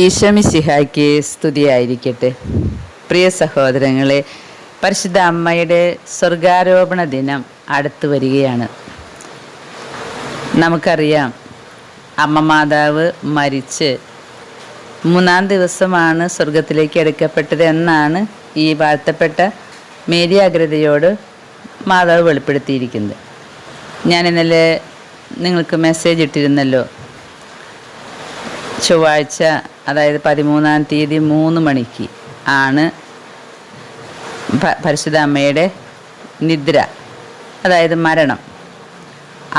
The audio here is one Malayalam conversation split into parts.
ഈശമിശിഹായ്ക്ക് സ്തുതിയായിരിക്കട്ടെ. പ്രിയ സഹോദരങ്ങളെ പരിശുദ്ധ അമ്മയുടെ സ്വർഗാരോപണ ദിനം അടുത്തു വരികയാണ്. നമുക്കറിയാം അമ്മ മാതാവ് മരിച്ച് മൂന്നാം ദിവസമാണ് സ്വർഗത്തിലേക്ക് എടുക്കപ്പെട്ടത് എന്നാണ് ഈ വാഴ്ത്തപ്പെട്ട മേരി അഗ്രതയോട് മാതാവ് വെളിപ്പെടുത്തിയിരിക്കുന്നത്. ഞാൻ ഇന്നലെ നിങ്ങൾക്ക് മെസ്സേജ് ഇട്ടിരുന്നല്ലോ ചൊവ്വാഴ്ച അതായത് പതിമൂന്നാം തീയതി മൂന്ന് മണിക്ക് ആണ് പരിശുദ്ധ അമ്മയുടെ നിദ്ര അതായത് മരണം.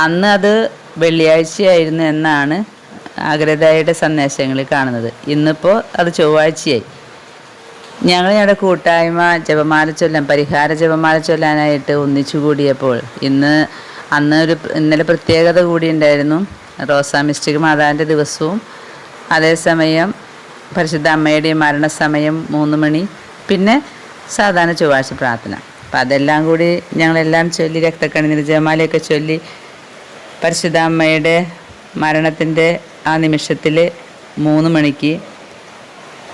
അന്ന് അത് വെള്ളിയാഴ്ചയായിരുന്നു എന്നാണ് അഗ്രതയുടെ സന്ദേശങ്ങളിൽ കാണുന്നത്. ഇന്നിപ്പോൾ അത് ചൊവ്വാഴ്ചയായി. ഞങ്ങൾ ഞങ്ങളുടെ കൂട്ടായ്മ ജപമാല ചൊല്ലാൻ പരിഹാര ജപമാല ചൊല്ലാനായിട്ട് ഒന്നിച്ചു കൂടിയപ്പോൾ ഇന്ന് അന്ന് ഒരു ഇന്നലെ പ്രത്യേകത കൂടി ഉണ്ടായിരുന്നു. റോസാ മിസ്റ്റിക് മാതാവിന്റെ ദിവസവും അതേസമയം പരിശുദ്ധ അമ്മയുടെ മരണസമയം മൂന്ന് മണി. പിന്നെ സാധാരണ ചൊവ്വാഴ്ച പ്രാർത്ഥന. അപ്പം അതെല്ലാം കൂടി ഞങ്ങളെല്ലാം ചൊല്ലി രക്തക്കണ്ണീർ ജപമാലയൊക്കെ ചൊല്ലി പരിശുദ്ധ അമ്മയുടെ മരണത്തിന്റെ ആ നിമിഷത്തിൽ മൂന്ന് മണിക്ക്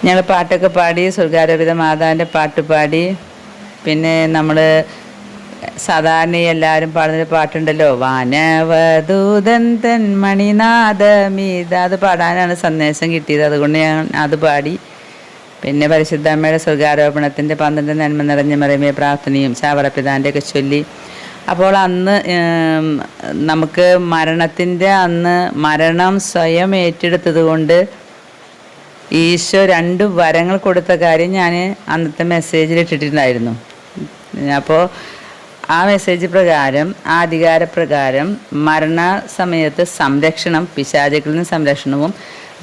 ഞങ്ങൾ പാട്ടൊക്കെ പാടി സ്വർഗാരോപിത മാതാവിന്റെ പാട്ട് പാടി പിന്നെ നമ്മൾ സാധാരണ എല്ലാവരും പാടുന്നൊരു പാട്ടുണ്ടല്ലോ വാനവദൂതൻ തൻ മണിനാഥമീത അത് പാടാനാണ് സന്ദേശം കിട്ടിയത്. അതുകൊണ്ട് ഞാൻ അത് പാടി. പിന്നെ പരിശുദ്ധ അമ്മയുടെ സ്വർഗാരോപണത്തിന്റെ പന്ത്രണ്ട് നന്മ നിറഞ്ഞ മറിയമേ പ്രാർത്ഥനയും ചാവറപ്പിതാന്റെ ഒക്കെ ചൊല്ലി. അപ്പോൾ അന്ന് നമുക്ക് മരണത്തിന്റെ അന്ന് മരണം സ്വയം ഏറ്റെടുത്തത് കൊണ്ട് ഈശോ രണ്ട് വരങ്ങൾ കൊടുത്ത കാര്യം ഞാൻ അന്നത്തെ മെസ്സേജിൽ ഇട്ടിട്ടുണ്ടായിരുന്നു. അപ്പോൾ ആ മെസ്സേജ് പ്രകാരം ആ അധികാരപ്രകാരം മരണ സമയത്ത് സംരക്ഷണം പിശാചുക്കളിൽ നിന്ന് സംരക്ഷണവും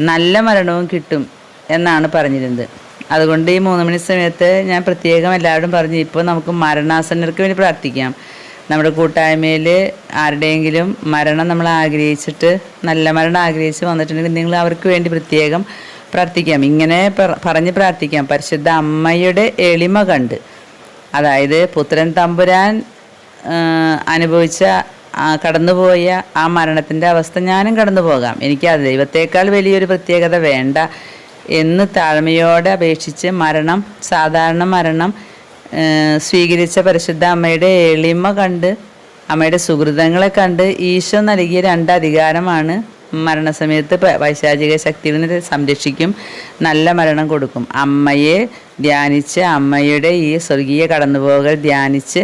നല്ല മരണവും കിട്ടും എന്നാണ് പറഞ്ഞിരുന്നത്. അതുകൊണ്ട് ഈ മൂന്ന് മണി സമയത്ത് ഞാൻ പ്രത്യേകം എല്ലാവരും പറഞ്ഞു ഇപ്പോൾ നമുക്ക് മരണാസന്നർക്ക് വേണ്ടി പ്രാർത്ഥിക്കാം. നമ്മുടെ കൂട്ടായ്മയിൽ ആരുടെയെങ്കിലും മരണം നമ്മൾ ആഗ്രഹിച്ചിട്ട് നല്ല മരണം ആഗ്രഹിച്ച് വന്നിട്ടുണ്ടെങ്കിൽ നിങ്ങൾ അവർക്ക് വേണ്ടി പ്രത്യേകം പ്രാർത്ഥിക്കാം. ഇങ്ങനെ പറ- പറഞ്ഞ് പ്രാർത്ഥിക്കാം. പരിശുദ്ധ അമ്മയുടെ എളിമ കണ്ട്. അതായത് പുത്രൻ തമ്പുരാൻ അനുഭവിച്ച കടന്നുപോയ ആ മരണത്തിന്റെ അവസ്ഥ ഞാനും കടന്നു പോകാം എനിക്ക് അത് ദൈവത്തേക്കാൾ വലിയൊരു പ്രത്യേകത വേണ്ട എന്ന് താഴ്മയോടെ അപേക്ഷിച്ച് മരണം സാധാരണ മരണം ആ, സ്വീകരിച്ച പരിശുദ്ധ അമ്മയുടെ എളിമ കണ്ട് അമ്മയുടെ സുഹൃതങ്ങളെ കണ്ട് ഈശോ നൽകിയ രണ്ട് അധികാരമാണ് മരണസമയത്ത് വൈശാചിക ശക്തിയിൽ നിന്ന് സംരക്ഷിക്കും നല്ല മരണം കൊടുക്കും. അമ്മയെ ധ്യാനിച്ച് അമ്മയുടെ ഈ സ്വർഗീയ കടന്നുപോകൽ ധ്യാനിച്ച്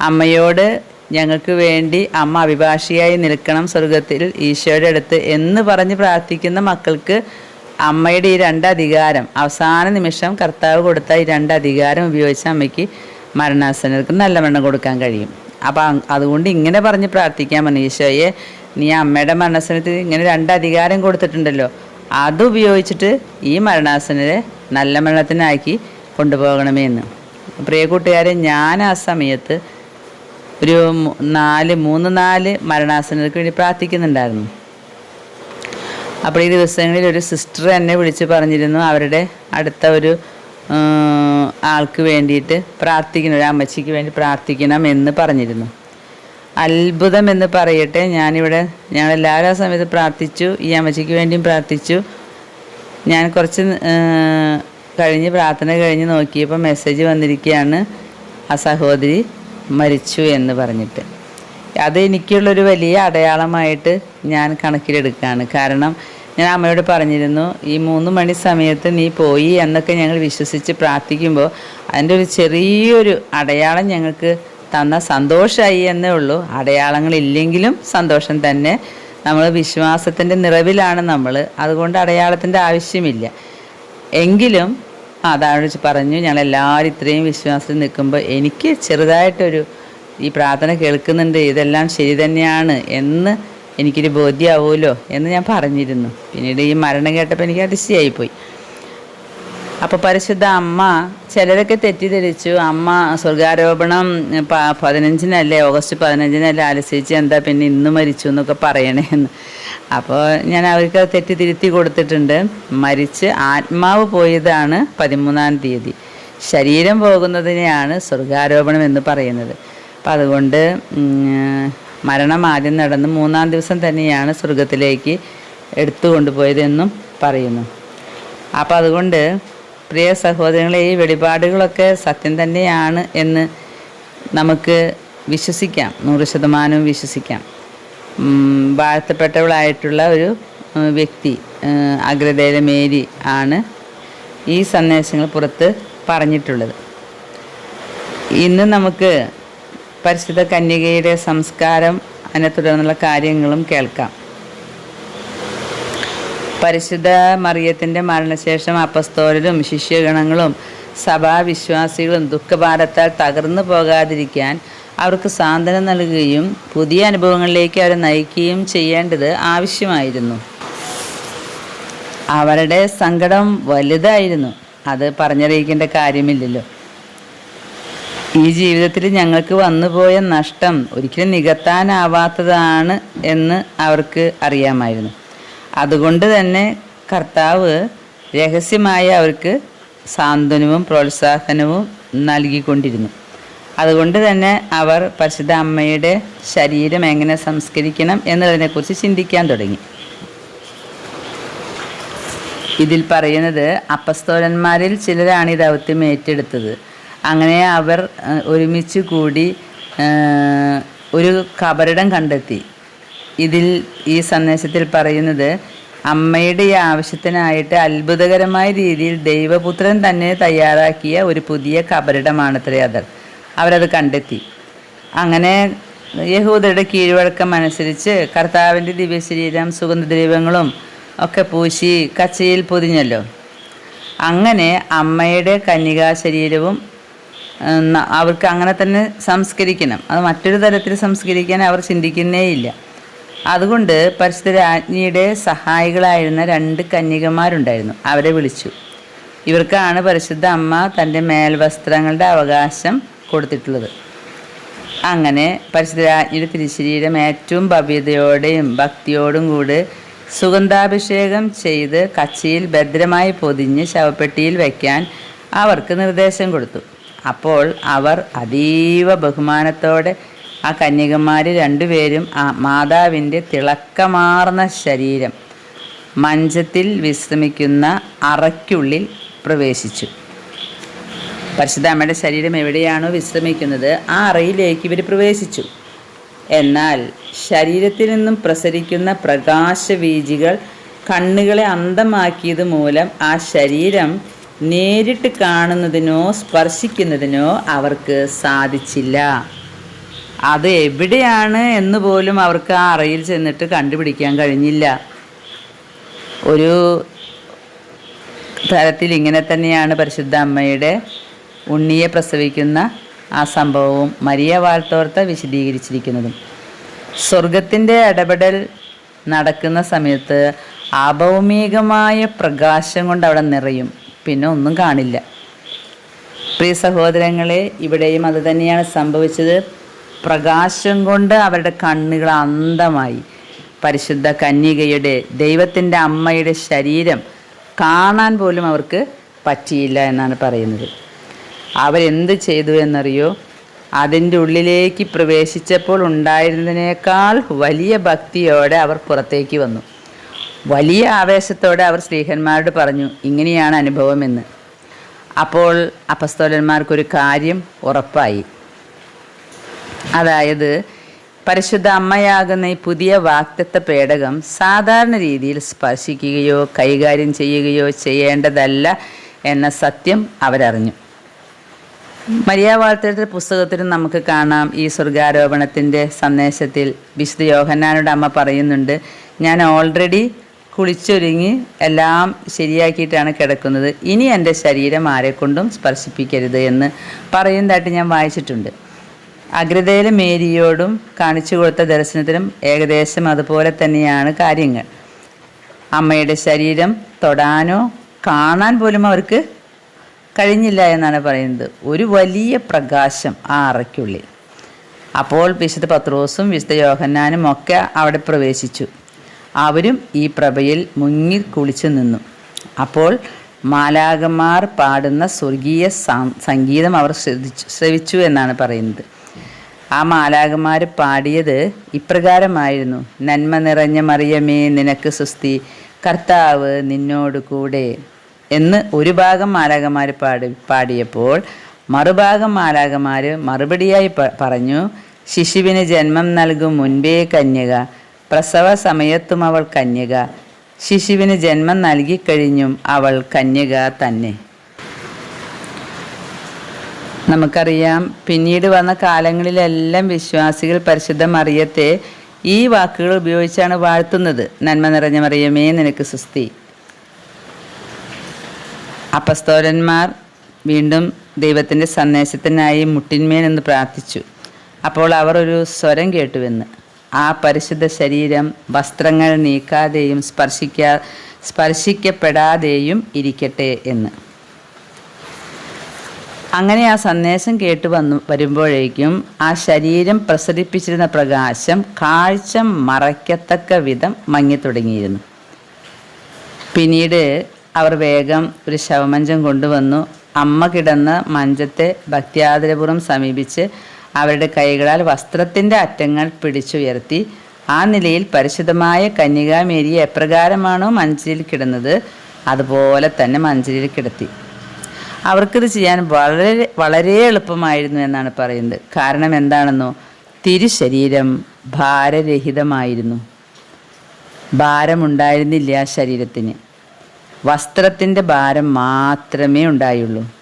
അമ്മയോട് ഞങ്ങൾക്ക് വേണ്ടി അമ്മ അഭിഭാഷിയായി നിൽക്കണം സ്വർഗത്തിൽ ഈശോയുടെ അടുത്ത് എന്ന് പറഞ്ഞ് പ്രാർത്ഥിക്കുന്ന മക്കൾക്ക് അമ്മയുടെ ഈ രണ്ട് അധികാരം അവസാന നിമിഷം കർത്താവ് കൊടുത്ത ഈ രണ്ട് അധികാരം ഉപയോഗിച്ച് അമ്മയ്ക്ക് മരണാസനർക്ക് നല്ല മരണം കൊടുക്കാൻ കഴിയും. അപ്പം അതുകൊണ്ട് ഇങ്ങനെ പറഞ്ഞ് പ്രാർത്ഥിക്കാൻ പറഞ്ഞു ഈശോയെ നീ അമ്മയുടെ മരണാസനത്തിൽ ഇങ്ങനെ രണ്ട് അധികാരം കൊടുത്തിട്ടുണ്ടല്ലോ അത് ഉപയോഗിച്ചിട്ട് ഈ മരണാസനരെ നല്ല മരണത്തിനാക്കി കൊണ്ടുപോകണമേ എന്ന് പ്രിയ കൂട്ടുകാരെ ഞാൻ ആ സമയത്ത് ഒരു നാല് മൂന്ന് നാല് മരണാസനർക്ക് വേണ്ടി പ്രാർത്ഥിക്കുന്നുണ്ടായിരുന്നു. അപ്പോൾ ഈ ദിവസങ്ങളിൽ ഒരു സിസ്റ്റർ എന്നെ വിളിച്ച് പറഞ്ഞിരുന്നു അവരുടെ അടുത്ത ഒരു ആൾക്ക് വേണ്ടിയിട്ട് പ്രാർത്ഥിക്കണം ഒരു അമ്മച്ചിക്ക് വേണ്ടി പ്രാർത്ഥിക്കണം എന്ന് പറഞ്ഞിരുന്നു. അത്ഭുതം എന്ന് പറയട്ടെ ഞാനിവിടെ ഞങ്ങളെല്ലാവരും ആ സമയത്ത് പ്രാർത്ഥിച്ചു ഈ അമ്മച്ചിക്ക് വേണ്ടിയും പ്രാർത്ഥിച്ചു. ഞാൻ കുറച്ച് കഴിഞ്ഞ് പ്രാർത്ഥന കഴിഞ്ഞ് നോക്കിയപ്പോൾ മെസ്സേജ് വന്നിരിക്കുകയാണ് ആ സഹോദരി മരിച്ചു എന്ന് പറഞ്ഞിട്ട്. അത് എനിക്കുള്ളൊരു വലിയ അടയാളമായിട്ട് ഞാൻ കണക്കിലെടുക്കുകയാണ് കാരണം ഞാൻ അമ്മയോട് പറഞ്ഞിരുന്നു ഈ മൂന്ന് മണി സമയത്ത് നീ പോയി എന്നൊക്കെ ഞങ്ങൾ വിശ്വസിച്ച് പ്രാർത്ഥിക്കുമ്പോൾ അതിന്റെ ഒരു ചെറിയൊരു അടയാളം ഞങ്ങൾക്ക് തന്ന സന്തോഷമായി എന്നേ ഉള്ളൂ. അടയാളങ്ങളില്ലെങ്കിലും സന്തോഷം തന്നെ. നമ്മൾ വിശ്വാസത്തിന്റെ നിറവിലാണ് നമ്മൾ. അതുകൊണ്ട് അടയാളത്തിന്റെ ആവശ്യമില്ല. എങ്കിലും അതാണ് പറഞ്ഞു ഞങ്ങൾ എല്ലാവരും ഇത്രയും വിശ്വാസത്തിൽ നിൽക്കുമ്പോൾ എനിക്ക് ചെറുതായിട്ടൊരു ഈ പ്രാർത്ഥന കേൾക്കുന്നുണ്ട് ഇതെല്ലാം ശരി തന്നെയാണ് എന്ന് എനിക്കൊരു ബോധ്യമാവുമല്ലോ എന്ന് ഞാൻ പറഞ്ഞിരുന്നു. പിന്നീട് ഈ മരണം കേട്ടപ്പോൾ എനിക്ക് അതിശയായിപ്പോയി. അപ്പോൾ പരിശുദ്ധ അമ്മ ചിലരൊക്കെ തെറ്റിദ്ധരിച്ചു. അമ്മ സ്വർഗാരോപണം പതിനഞ്ചിനല്ലേ ഓഗസ്റ്റ് പതിനഞ്ചിനല്ലേ ആലസിച്ച് എന്താ പിന്നെ ഇന്ന് മരിച്ചു എന്നൊക്കെ പറയണേന്ന് അപ്പോൾ ഞാൻ അവർക്ക് തെറ്റിതിരുത്തി കൊടുത്തിട്ടുണ്ട്. മരിച്ച് ആത്മാവ് പോയതാണ് പതിമൂന്നാം തീയതി. ശരീരം പോകുന്നതിനെയാണ് സ്വർഗാരോപണം എന്ന് പറയുന്നത്. അപ്പം അതുകൊണ്ട് മരണം ആദ്യം നടന്ന് മൂന്നാം ദിവസം തന്നെയാണ് സ്വർഗത്തിലേക്ക് എടുത്തു കൊണ്ടുപോയതെന്നും പറയുന്നു. അപ്പോൾ അതുകൊണ്ട് പ്രിയ സഹോദരങ്ങളെ ഈ വെളിപാടുകളൊക്കെ സത്യം തന്നെയാണ് എന്ന് നമുക്ക് വിശ്വസിക്കാം. നൂറ് ശതമാനവും വിശ്വസിക്കാം. വാഴ്ത്തപ്പെട്ടവളായിട്ടുള്ള ഒരു വ്യക്തി അഗ്രതയിലെ മേരി ആണ് ഈ സന്ദേശങ്ങൾ പുറത്ത് പറഞ്ഞിട്ടുള്ളത്. ഇന്ന് നമുക്ക് പരിശുദ്ധ കന്യകയുടെ സംസ്കാരം അതിനെ തുടർന്നുള്ള കാര്യങ്ങളും കേൾക്കാം. പരിശുദ്ധ മറിയത്തിന്റെ മരണശേഷം അപ്പസ്തോലരും ശിഷ്യഗണങ്ങളും സഭാവിശ്വാസികളും ദുഃഖഭാരത്താൽ തകർന്നു പോകാതിരിക്കാൻ അവർക്ക് സാന്ത്വനം നൽകുകയും പുതിയ അനുഭവങ്ങളിലേക്ക് അവരെ നയിക്കുകയും ചെയ്യേണ്ടത് ആവശ്യമായിരുന്നു. അവരുടെ സങ്കടം വലുതായിരുന്നു. അത് പറഞ്ഞറിയിക്കേണ്ട കാര്യമില്ലല്ലോ. ഈ ജീവിതത്തിൽ ഞങ്ങൾക്ക് വന്നുപോയ നഷ്ടം ഒരിക്കലും നികത്താനാവാത്തതാണ് എന്ന് അവർക്ക് അറിയാമായിരുന്നു. അതുകൊണ്ട് തന്നെ കർത്താവ് രഹസ്യമായി അവർക്ക് സാന്ത്വനവും പ്രോത്സാഹനവും നൽകിക്കൊണ്ടിരുന്നു. അതുകൊണ്ട് തന്നെ അവർ പരിശുദ്ധ അമ്മയുടെ ശരീരം എങ്ങനെ സംസ്കരിക്കണം എന്നതിനെക്കുറിച്ച് ചിന്തിക്കാൻ തുടങ്ങി. ഇതിൽ പറയുന്നത് അപ്പസ്തോലന്മാരിൽ ചിലരാണ് ഈ ദൗത്യം ഏറ്റെടുത്തത്. അങ്ങനെ അവർ ഒരുമിച്ച് കൂടി ഒരു കബറിടം കണ്ടെത്തി. ഇതിൽ ഈ സന്ദേശത്തിൽ പറയുന്നത് അമ്മയുടെ ഈ ആവശ്യത്തിനായിട്ട് അത്ഭുതകരമായ രീതിയിൽ ദൈവപുത്രൻ തന്നെ തയ്യാറാക്കിയ ഒരു പുതിയ കബരിടമാണത്രേ അത്. അവരത് കണ്ടെത്തി. അങ്ങനെ യഹൂദരുടെ കീഴ്വഴക്കം അനുസരിച്ച് കർത്താവിന്റെ ദിവ്യശരീരം സുഗന്ധദ്രവ്യങ്ങളും ഒക്കെ പൂശി കച്ചയിൽ പൊതിഞ്ഞല്ലോ. അങ്ങനെ അമ്മയുടെ കന്യകാ ശരീരവും അവർക്ക് അങ്ങനെ തന്നെ സംസ്കരിക്കണം. അത് മറ്റൊരു തരത്തിൽ സംസ്കരിക്കാൻ അവർ ചിന്തിക്കുന്നേയില്ല. അതുകൊണ്ട് പരിശുദ്ധ രാജ്ഞിയുടെ സഹായികളായിരുന്ന രണ്ട് കന്യകമാരുണ്ടായിരുന്നു. അവരെ വിളിച്ചു. ഇവർക്കാണ് പരിശുദ്ധ അമ്മ തന്റെ മേൽവസ്ത്രങ്ങളുടെ അവകാശം കൊടുത്തിട്ടുള്ളത്. അങ്ങനെ പരിശുദ്ധ രാജ്ഞിയുടെ തിരുശരീരം ഏറ്റവും ഭവ്യതയോടെയും ഭക്തിയോടും കൂടെ സുഗന്ധാഭിഷേകം ചെയ്ത് കച്ചിയിൽ ഭദ്രമായി പൊതിഞ്ഞ് ശവപ്പെട്ടിയിൽ വയ്ക്കാൻ അവർക്ക് നിർദ്ദേശം കൊടുത്തു. അപ്പോൾ അവർ അതീവ ബഹുമാനത്തോടെ ആ കന്യകന്മാർ രണ്ടുപേരും ആ മാതാവിന്റെ തിളക്കമാർന്ന ശരീരം മഞ്ചത്തിൽ വിശ്രമിക്കുന്ന അറയ്ക്കുള്ളിൽ പ്രവേശിച്ചു. പരിശുദ്ധ അമ്മയുടെ ശരീരം എവിടെയാണോ വിശ്രമിക്കുന്നത് ആ അറയിലേക്ക് ഇവർ പ്രവേശിച്ചു. എന്നാൽ ശരീരത്തിൽ നിന്നും പ്രസരിക്കുന്ന പ്രകാശവീജികൾ കണ്ണുകളെ അന്ധമാക്കിയത് മൂലം ആ ശരീരം നേരിട്ട് കാണുന്നതിനോ സ്പർശിക്കുന്നതിനോ അവർക്ക് സാധിച്ചില്ല. അത് എവിടെയാണ് എന്ന് പോലും അവർക്ക് ആ അറയിൽ ചെന്നിട്ട് കണ്ടുപിടിക്കാൻ കഴിഞ്ഞില്ല. ഒരു തരത്തിൽ ഇങ്ങനെ തന്നെയാണ് പരിശുദ്ധ അമ്മയുടെ ഉണ്ണിയെ പ്രസവിക്കുന്ന ആ സംഭവവും മരിയ വാഴ്ത്തോർത്ത വിശദീകരിച്ചിരിക്കുന്നതും. സ്വർഗത്തിന്റെ ഇടപെടൽ നടക്കുന്ന സമയത്ത് അഭൗമികമായ പ്രകാശം കൊണ്ട് അവിടെ നിറയും. പിന്നെ ഒന്നും കാണില്ല. പ്രിയ സഹോദരങ്ങളെ ഇവിടെയും അത് തന്നെയാണ് സംഭവിച്ചത്. പ്രകാശം കൊണ്ട് അവരുടെ കണ്ണുകൾ അന്ധമായി. പരിശുദ്ധ കന്യകയുടെ ദൈവത്തിന്റെ അമ്മയുടെ ശരീരം കാണാൻ പോലും അവർക്ക് പറ്റിയില്ല എന്നാണ് പറയുന്നത്. അവരെന്ത് ചെയ്തു എന്നറിയോ? അതിന്റെ ഉള്ളിലേക്ക് പ്രവേശിച്ചപ്പോൾ ഉണ്ടായിരുന്നതിനേക്കാൾ വലിയ ഭക്തിയോടെ അവർ പുറത്തേക്ക് വന്നു. വലിയ ആവേശത്തോടെ അവർ സ്ത്രീഹന്മാരോട് പറഞ്ഞു ഇങ്ങനെയാണ് അനുഭവമെന്ന് അപ്പോൾ അപസ്തോലന്മാർക്കൊരു കാര്യം ഉറപ്പായി. അതായത് പരിശുദ്ധ അമ്മയാകുന്ന ഈ പുതിയ വാക്തത്വ പേടകം സാധാരണ രീതിയിൽ സ്പർശിക്കുകയോ കൈകാര്യം ചെയ്യുകയോ ചെയ്യേണ്ടതല്ല എന്ന സത്യം അവരറിഞ്ഞു. മരിയ വാഴ്ത്തയുടെ പുസ്തകത്തിലും നമുക്ക് കാണാം ഈ സ്വർഗാരോപണത്തിന്റെ സന്ദേശത്തിൽ വിശുദ്ധ യോഹന്നാനോട് അമ്മ പറയുന്നുണ്ട് ഞാൻ ഓൾറെഡി കുളിച്ചൊരുങ്ങി എല്ലാം ശരിയാക്കിയിട്ടാണ് കിടക്കുന്നത്. ഇനി എന്റെ ശരീരം ആരെക്കൊണ്ടും സ്പർശിപ്പിക്കരുത് എന്ന് പറയുന്നതായിട്ട് ഞാൻ വായിച്ചിട്ടുണ്ട്. അഗ്രതയിലെ മേരിയോടും കാണിച്ചു കൊടുത്ത ദർശനത്തിനും ഏകദേശം അതുപോലെ തന്നെയാണ് കാര്യങ്ങൾ. അമ്മയുടെ ശരീരം തൊടാനോ കാണാൻ പോലും അവർക്ക് കഴിഞ്ഞില്ല എന്നാണ് പറയുന്നത്. ഒരു വലിയ പ്രകാശം ആ അറയ്ക്കുള്ളിൽ. അപ്പോൾ വിശുദ്ധ പത്രോസും വിശുദ്ധ യോഹന്നാനും ഒക്കെ അവിടെ പ്രവേശിച്ചു. അവരും ഈ പ്രഭയിൽ മുങ്ങി കുളിച്ചു നിന്നു. അപ്പോൾ മാലാകന്മാർ പാടുന്ന സ്വർഗീയ സംഗീതം അവർ ശ്രവിച്ചു എന്നാണ് പറയുന്നത്. ആ മാലാകന്മാർ പാടിയത് ഇപ്രകാരമായിരുന്നു. നന്മ നിറഞ്ഞ മറിയമേ നിനക്ക് സുസ്തി കർത്താവ് നിന്നോട് കൂടെ. എന്ന് ഒരു ഭാഗം മാലാകമാർ പാടി പാടിയപ്പോൾ മറുഭാഗം മാലാകമാർ മറുപടിയായി പറഞ്ഞു ശിശുവിന് ജന്മം നൽകും മുൻപേ കന്യക പ്രസവ സമയത്തും അവൾ കന്യക. ശിശുവിന് ജന്മം നൽകിക്കഴിഞ്ഞും അവൾ കന്യക തന്നെ. നമുക്കറിയാം. പിന്നീട് വന്ന കാലങ്ങളിലെല്ലാം വിശ്വാസികൾ പരിശുദ്ധ മറിയത്തെ ഈ വാക്കുകൾ ഉപയോഗിച്ചാണ് വാഴ്ത്തുന്നത്. നന്മ നിറഞ്ഞ മറിയമേ നിനക്ക് സുസ്തി അപ്പസ്തോലന്മാർ വീണ്ടും ദൈവത്തിന്റെ സന്ദേശത്തിനായി മുട്ടിന്മേൻ എന്ന് പ്രാർത്ഥിച്ചു. അപ്പോൾ അവർ ഒരു സ്വരം കേട്ടുവെന്ന്. ആ പരിശുദ്ധ ശരീരം വസ്ത്രങ്ങൾ നീക്കാതെയും സ്പർശിക്കാ സ്പർശിക്കപ്പെടാതെയും ഇരിക്കട്ടെ എന്ന്. അങ്ങനെ ആ സന്ദേശം കേട്ട് വന്നു വരുമ്പോഴേക്കും ആ ശരീരം പ്രസരിപ്പിച്ചിരുന്ന പ്രകാശം കാഴ്ച മറയ്ക്കത്തക്ക വിധം മങ്ങിത്തുടങ്ങിയിരുന്നു. പിന്നീട് അവർ വേഗം ഒരു ശവമഞ്ചം കൊണ്ടുവന്നു. അമ്മ കിടന്ന മഞ്ചത്തെ ഭക്തിയാദരപൂർവം സമീപിച്ച് അവരുടെ കൈകളാൽ വസ്ത്രത്തിന്റെ അറ്റങ്ങൾ പിടിച്ചുയർത്തി. ആ നിലയിൽ പരിശുദ്ധമായ കന്യകാമേരിയെ എപ്രകാരമാണോ മഞ്ചരിയിൽ കിടന്നത്? അതുപോലെ തന്നെ മഞ്ചരിയിൽ കിടത്തി. അവർക്കിത് ചെയ്യാൻ വളരെ വളരെ എളുപ്പമായിരുന്നു എന്നാണ് പറയുന്നത്. കാരണം എന്താണെന്നോ? തിരുശരീരം ഭാരരഹിതമായിരുന്നു. ഭാരമുണ്ടായിരുന്നില്ല ശരീരത്തിന്. വസ്ത്രത്തിന്റെ ഭാരം മാത്രമേ ഉണ്ടായുള്ളൂ.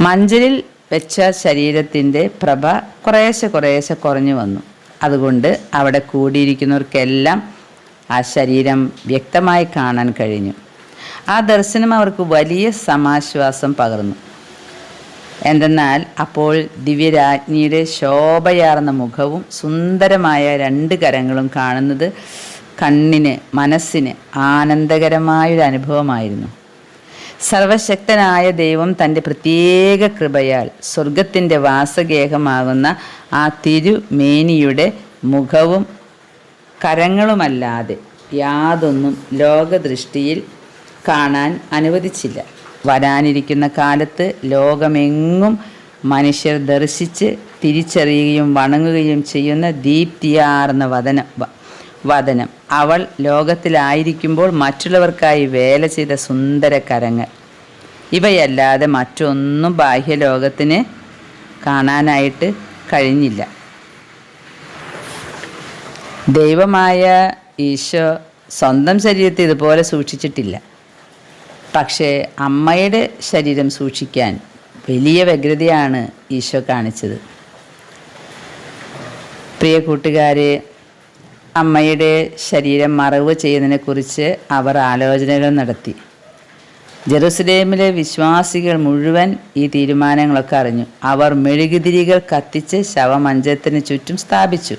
മഞ്ചലിൽ വെച്ച ശരീരത്തിന്റെ പ്രഭ കുറേശ്ശെ കുറേശ്ശെ കുറഞ്ഞു വന്നു. അതുകൊണ്ട് അവിടെ കൂടിയിരിക്കുന്നവർക്കെല്ലാം ആ ശരീരം വ്യക്തമായി കാണാൻ കഴിഞ്ഞു. ആ ദർശനം അവർക്ക് വലിയ സമാശ്വാസം പകർന്നു. എന്തെന്നാൽ അപ്പോൾ ദിവ്യരാജ്ഞിയുടെ ശോഭയാർന്ന മുഖവും സുന്ദരമായ രണ്ട് കരങ്ങളും കാണുന്നത് കണ്ണിന് മനസ്സിന് ആനന്ദകരമായൊരു അനുഭവമായിരുന്നു. സർവശക്തനായ ദൈവം തന്റെ പ്രത്യേക കൃപയാൽ സ്വർഗത്തിന്റെ വാസഗേഹമാകുന്ന ആ തിരുമേനിയുടെ മുഖവും കരങ്ങളുമല്ലാതെ യാതൊന്നും ലോകദൃഷ്ടിയിൽ കാണാൻ അനുവദിച്ചില്ല. വരാനിരിക്കുന്ന കാലത്ത് ലോകമെങ്ങും മനുഷ്യർ ദർശിച്ച് തിരിച്ചറിയുകയും വണങ്ങുകയും ചെയ്യുന്ന ദീപ്തിയാർന്ന വദനം വദനം. അവൾ ലോകത്തിലായിരിക്കുമ്പോൾ മറ്റുള്ളവർക്കായി വേല ചെയ്ത സുന്ദര കരങ്ങൾ. ഇവയല്ലാതെ മറ്റൊന്നും ബാഹ്യലോകത്തിന് കാണാനായിട്ട് കഴിഞ്ഞില്ല. ദൈവമായ ഈശോ സ്വന്തം ശരീരത്തെ ഇതുപോലെ സൂക്ഷിച്ചിട്ടില്ല. പക്ഷേ അമ്മയുടെ ശരീരം സൂക്ഷിക്കാൻ വലിയ വ്യഗ്രതയാണ് ഈശോ കാണിച്ചത്. പ്രിയ കൂട്ടുകാരെ അമ്മയുടെ ശരീരം മറവ് ചെയ്യുന്നതിനെക്കുറിച്ച് അവർ ആലോചനകൾ നടത്തി. ജെറുസലേമിലെ വിശ്വാസികൾ മുഴുവൻ ഈ തീരുമാനങ്ങളൊക്കെ അറിഞ്ഞു. അവർ മെഴുകുതിരികൾ കത്തിച്ച് ശവമഞ്ചത്തിന് ചുറ്റും സ്ഥാപിച്ചു.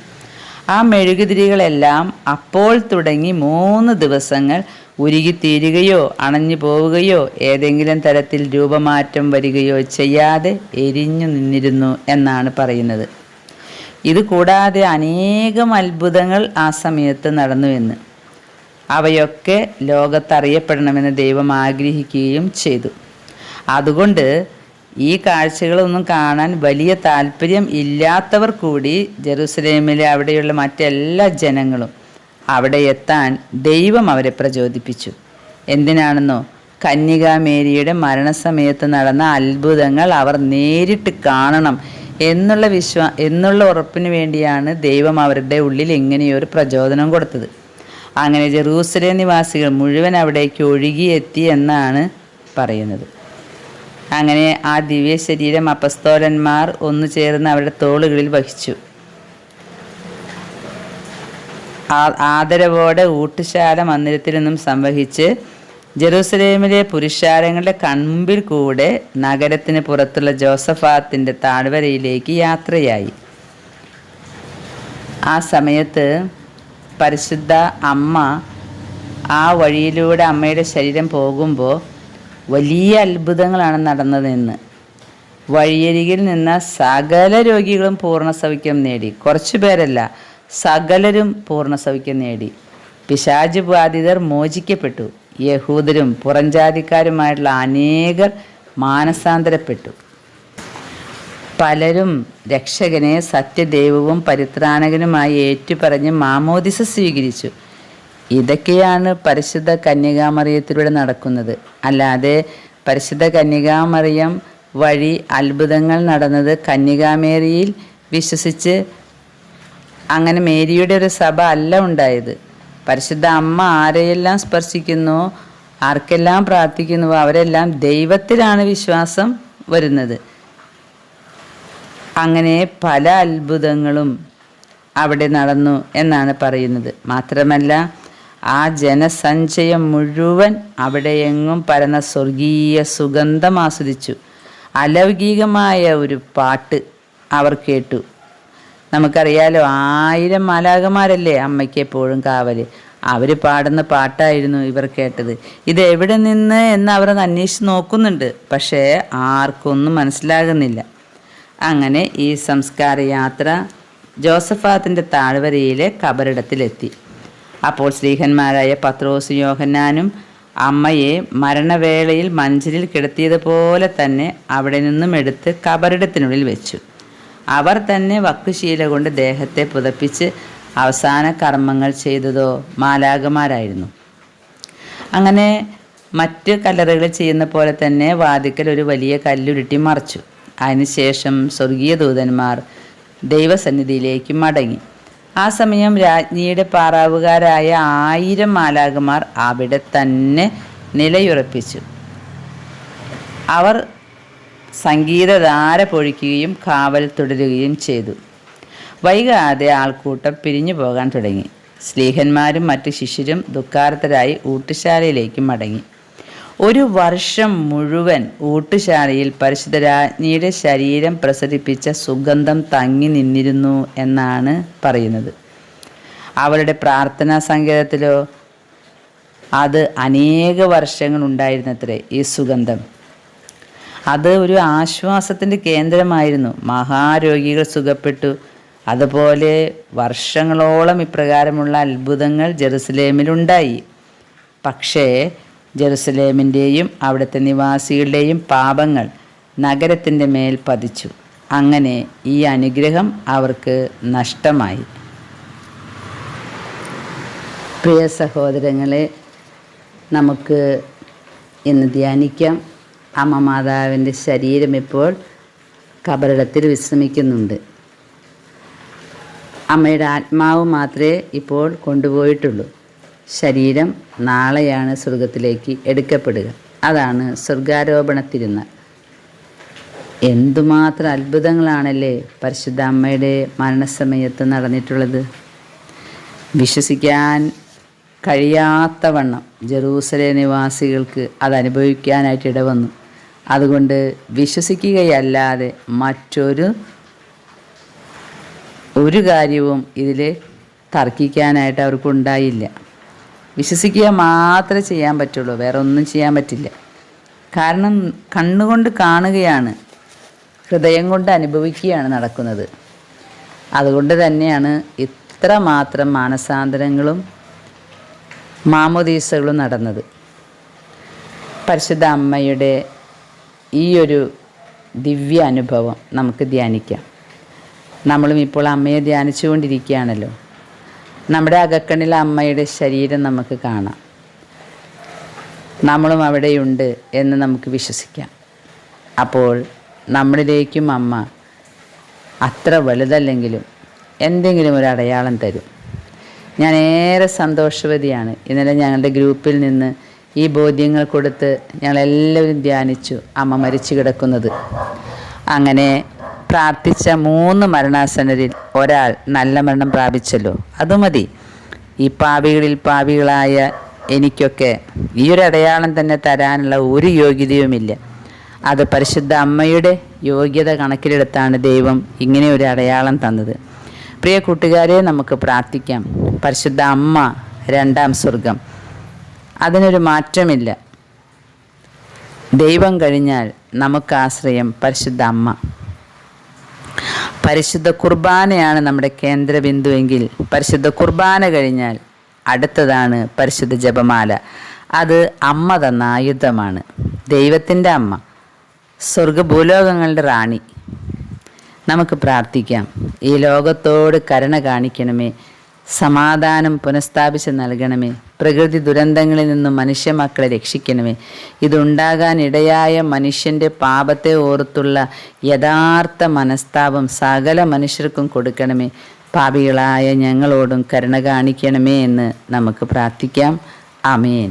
ആ മെഴുകുതിരികളെല്ലാം അപ്പോൾ തുടങ്ങി മൂന്ന് ദിവസങ്ങൾ ഉരുകിത്തീരുകയോ അണഞ്ഞു പോവുകയോ ഏതെങ്കിലും തരത്തിൽ രൂപമാറ്റം വരികയോ ചെയ്യാതെ എരിഞ്ഞു നിന്നിരുന്നു എന്നാണ് പറയുന്നത്. ഇത് കൂടാതെ അനേകം അത്ഭുതങ്ങൾ ആ സമയത്ത് നടന്നുവെന്ന് അവയൊക്കെ ലോകത്തറിയപ്പെടണമെന്ന് ദൈവം ആഗ്രഹിക്കുകയും ചെയ്തു. അതുകൊണ്ട് ഈ കാഴ്ചകളൊന്നും കാണാൻ വലിയ താല്പര്യം ഇല്ലാത്തവർ കൂടി ജെറുസലേമിലെ അവിടെയുള്ള മറ്റെല്ലാ ജനങ്ങളും അവിടെ എത്താൻ ദൈവം അവരെ പ്രചോദിപ്പിച്ചു. എന്തിനാണെന്നോ? കന്യകാമേരിയുടെ മരണസമയത്ത് നടന്ന അത്ഭുതങ്ങൾ അവർ നേരിട്ട് കാണണം എന്നുള്ള വിശ്വാ എന്നുള്ള ഉറപ്പിന് വേണ്ടിയാണ് ദൈവം അവരുടെ ഉള്ളിൽ ഇങ്ങനെയൊരു പ്രചോദനം കൊടുത്തത്. അങ്ങനെ ജെറൂസലേം നിവാസികൾ മുഴുവൻ അവിടേക്ക് ഒഴുകിയെത്തി എന്നാണ് പറയുന്നത്. അങ്ങനെ ആ ദിവ്യ ശരീരം അപസ്തോലന്മാർ ഒന്നു ചേർന്ന് അവരുടെ തോളുകളിൽ വഹിച്ചു ആ- ആദരവോടെ ഊട്ടുശാല മന്ദിരത്തിൽ നിന്നും സംവഹിച്ച് ജെറൂസലേമിലെ പുരുഷാരങ്ങളുടെ കൺമുമ്പിൽ കൂടെ നഗരത്തിന് പുറത്തുള്ള ജോസഫാത്തിന്റെ താഴ്വരയിലേക്ക് യാത്രയായി. ആ സമയത്ത് പരിശുദ്ധ അമ്മ ആ വഴിയിലൂടെ അമ്മയുടെ ശരീരം പോകുമ്പോൾ വലിയ അത്ഭുതങ്ങളാണ് നടന്നതെന്ന്. വഴിയരികിൽ നിന്ന സകല രോഗികളും പൂർണ സൗഖ്യം നേടി. കുറച്ചു പേരല്ല സകലരും പൂർണസൗഖ്യം നേടി. പിശാജ് ബാധിതർ മോചിക്കപ്പെട്ടു. യഹൂദരും പുറംജാതിക്കാരുമായിട്ടുള്ള അനേകർ മാനസാന്തരപ്പെട്ടു. പലരും രക്ഷകനെ സത്യദൈവവും പരിത്രാണകനുമായി ഏറ്റുപറഞ്ഞ് മാമോദിസ സ്വീകരിച്ചു. ഇതൊക്കെയാണ് പരിശുദ്ധ കന്യകാമറിയത്തിലൂടെ നടക്കുന്നത്. അല്ലാതെ പരിശുദ്ധ കന്യകാമറിയം വഴി അത്ഭുതങ്ങൾ നടന്നത് കന്യകാമേരിയിൽ വിശ്വസിച്ച് അങ്ങനെ മേരിയുടെ ഒരു സഭ അല്ല ഉണ്ടായത്. പരിശുദ്ധ അമ്മ ആരെയെല്ലാം സ്പർശിക്കുന്നു? ആർക്കെല്ലാം പ്രാർത്ഥിക്കുന്നു? അവരെല്ലാം ദൈവത്തിലാണ് വിശ്വാസം വരുന്നത്. അങ്ങനെ പല അത്ഭുതങ്ങളും അവിടെ നടന്നു എന്നാണ് പറയുന്നത്. മാത്രമല്ല ആ ജനസഞ്ചയം മുഴുവൻ അവിടെ എങ്ങും പരന്ന സ്വർഗീയ സുഗന്ധം ആസ്വദിച്ചു. അലൗകികമായ ഒരു പാട്ട് അവർ കേട്ടു. നമുക്കറിയാലോ ആയിരം മാലാകമാരല്ലേ അമ്മയ്ക്ക് എപ്പോഴും കാവൽ അവർ പാടുന്ന പാട്ടായിരുന്നു ഇവർ കേട്ടത്. ഇത് എവിടെ നിന്ന് എന്ന് അവർ അന്വേഷിച്ച് നോക്കുന്നുണ്ട്. പക്ഷേ ആർക്കൊന്നും മനസ്സിലാകുന്നില്ല. അങ്ങനെ ഈ സംസ്കാര യാത്ര ജോസഫാത്തിന്റെ താഴ്വരയിലെ കബറിടത്തിലെത്തി. അപ്പോൾ സ്ത്രീഹന്മാരായ പത്രോസ് യോഹന്നാനും അമ്മയെ മരണവേളയിൽ മഞ്ചലിൽ കിടത്തിയതുപോലെ തന്നെ അവിടെ നിന്നും എടുത്ത് കബറിടത്തിനുള്ളിൽ വെച്ചു. അവർ തന്നെ വക്കുശീല കൊണ്ട് ദേഹത്തെ പുതപ്പിച്ച് അവസാന കർമ്മങ്ങൾ ചെയ്തതോ മാലാകമാരായിരുന്നു അങ്ങനെ മറ്റ് കല്ലറകൾ ചെയ്യുന്ന പോലെ തന്നെ വാതിക്കൽ ഒരു വലിയ കല്ലുരുട്ടി മറച്ചു. അതിനുശേഷം സ്വർഗീയ ദൂതന്മാർ ദൈവസന്നിധിയിലേക്ക് മടങ്ങി. ആ സമയം രാജ്ഞിയുടെ പാറാവുകാരായ ആയിരം മാലാകമാർ അവിടെ തന്നെ നിലയുറപ്പിച്ചു. അവർ സംഗീതധാര പൊഴിക്കുകയും കാവൽ തുടരുകയും ചെയ്തു. വൈകാതെ ആൾക്കൂട്ടം പിരിഞ്ഞു പോകാൻ തുടങ്ങി. സ്ലീഹന്മാരും മറ്റ് ശിഷ്യരും ദുഃഖാർത്തരായി ഊട്ടുശാലയിലേക്ക് മടങ്ങി. ഒരു വർഷം മുഴുവൻ ഊട്ടുശാലയിൽ പരിശുദ്ധരാജ്ഞിയുടെ ശരീരം പ്രസരിപ്പിച്ച സുഗന്ധം തങ്ങി നിന്നിരുന്നു എന്നാണ് പറയുന്നത്. അവളുടെ പ്രാർത്ഥനാ സങ്കേതത്തിലോ അത് അനേക വർഷങ്ങൾ ഉണ്ടായിരുന്നത്രേ ഈ സുഗന്ധം. അത് ഒരു ആശ്വാസത്തിന്റെ കേന്ദ്രമായിരുന്നു. മഹാരോഗികൾ സുഖപ്പെട്ടു. അതുപോലെ വർഷങ്ങളോളം ഇപ്രകാരമുള്ള അത്ഭുതങ്ങൾ ജെറുസലേമിലുണ്ടായി. പക്ഷേ ജെറുസലേമിന്റെയും അവിടുത്തെ നിവാസികളുടെയും പാപങ്ങൾ നഗരത്തിന്റെ മേൽ പതിച്ചു. അങ്ങനെ ഈ അനുഗ്രഹം അവർക്ക് നഷ്ടമായി. പ്രിയ സഹോദരങ്ങളെ നമുക്ക് ഇന്ന് ധ്യാനിക്കാം. അമ്മ മാതാവിന്റെ ശരീരം ഇപ്പോൾ കബറിടത്തിൽ വിശ്രമിക്കുന്നുണ്ട്. അമ്മയുടെ ആത്മാവ് മാത്രമേ ഇപ്പോൾ കൊണ്ടുപോയിട്ടുള്ളൂ. ശരീരം നാളെയാണ് സ്വർഗത്തിലേക്ക് എടുക്കപ്പെടുക. അതാണ് സ്വർഗാരോപണ തിരുനാൾ. എന്തുമാത്രം അത്ഭുതങ്ങളാണല്ലേ പരിശുദ്ധ അമ്മയുടെ മരണസമയത്ത് നടന്നിട്ടുള്ളത്. വിശ്വസിക്കാൻ കഴിയാത്തവണ്ണം ജെറൂസലേ നിവാസികൾക്ക് അത് അനുഭവിക്കാനായിട്ട് ഇടവന്നു. അതുകൊണ്ട് വിശ്വസിക്കുകയല്ലാതെ മറ്റൊരു ഒരു കാര്യവും ഇതിൽ തർക്കിക്കാനായിട്ട് അവർക്കുണ്ടായില്ല. വിശ്വസിക്കുക മാത്രമേ ചെയ്യാൻ പറ്റുള്ളൂ വേറെ ഒന്നും ചെയ്യാൻ പറ്റില്ല. കാരണം കണ്ണുകൊണ്ട് കാണുകയാണ് ഹൃദയം കൊണ്ട് അനുഭവിക്കുകയാണ് നടക്കുന്നത്. അതുകൊണ്ട് തന്നെയാണ് ഇത്ര മാത്രം മാനസാന്തരങ്ങളും മാമോദീസകളും നടന്നത്. പരിശുദ്ധ അമ്മയുടെ ഈ ഒരു ദിവ്യ അനുഭവം നമുക്ക് ധ്യാനിക്കാം. നമ്മളും ഇപ്പോൾ അമ്മയെ ധ്യാനിച്ചുകൊണ്ടിരിക്കുകയാണല്ലോ. നമ്മുടെ അകക്കണ്ണിൽ അമ്മയുടെ ശരീരം നമുക്ക് കാണാം. നമ്മളും അവിടെയുണ്ട് എന്ന് നമുക്ക് വിശ്വസിക്കാം. അപ്പോൾ നമ്മളിലേക്കും അമ്മ അത്ര വലുതല്ലെങ്കിലും എന്തെങ്കിലും ഒരു അടയാളം തരും. ഞാൻ ഏറെ സന്തോഷവതിയാണ്. ഇന്നലെ ഞങ്ങളുടെ ഗ്രൂപ്പിൽ നിന്ന് ഈ ബോധ്യങ്ങൾ കൊടുത്ത് ഞങ്ങളെല്ലാവരും ധ്യാനിച്ചു അമ്മ മരിച്ചു കിടക്കുന്നത്. അങ്ങനെ പ്രാർത്ഥിച്ച മൂന്ന് മരണാസനരിൽ ഒരാൾ നല്ല മരണം പ്രാപിച്ചല്ലോ. അത് മതി. ഈ പാവികളിൽ പാവികളായ എനിക്കൊക്കെ ഈ ഒരു അടയാളം തന്നെ തരാനുള്ള ഒരു യോഗ്യതയുമില്ല. അത് പരിശുദ്ധ അമ്മയുടെ യോഗ്യത കണക്കിലെടുത്താണ് ദൈവം ഇങ്ങനെ ഒരു അടയാളം തന്നത്. പ്രിയ കൂട്ടുകാരെ നമുക്ക് പ്രാർത്ഥിക്കാം. പരിശുദ്ധ അമ്മ രണ്ടാം സ്വർഗം അതിനൊരു മാറ്റമില്ല. ദൈവം കഴിഞ്ഞാൽ നമുക്ക് ആശ്രയം പരിശുദ്ധ അമ്മ. പരിശുദ്ധ കുർബാനയാണ് നമ്മുടെ കേന്ദ്രബിന്ദുവെങ്കിൽ പരിശുദ്ധ കുർബാന കഴിഞ്ഞാൽ അടുത്തതാണ് പരിശുദ്ധ ജപമാല. അത് അമ്മ തന്ന ആയുധമാണ്. ദൈവത്തിന്റെ അമ്മ സ്വർഗഭൂലോകങ്ങളുടെ റാണി. നമുക്ക് പ്രാർത്ഥിക്കാം. ഈ ലോകത്തോട് കരുണ കാണിക്കണമേ. സമാധാനം പുനഃസ്ഥാപിച്ച് നൽകണമേ. പ്രകൃതി ദുരന്തങ്ങളിൽ നിന്നും മനുഷ്യ മക്കളെ രക്ഷിക്കണമേ. ഇതുണ്ടാകാനിടയായ മനുഷ്യന്റെ പാപത്തെ ഓർത്തുള്ള യഥാർത്ഥ മനസ്താപം സകല മനുഷ്യർക്കും കൊടുക്കണമേ. പാപികളായ ഞങ്ങളോടും കരുണ കാണിക്കണമേ എന്ന് നമുക്ക് പ്രാർത്ഥിക്കാം. അമേൻ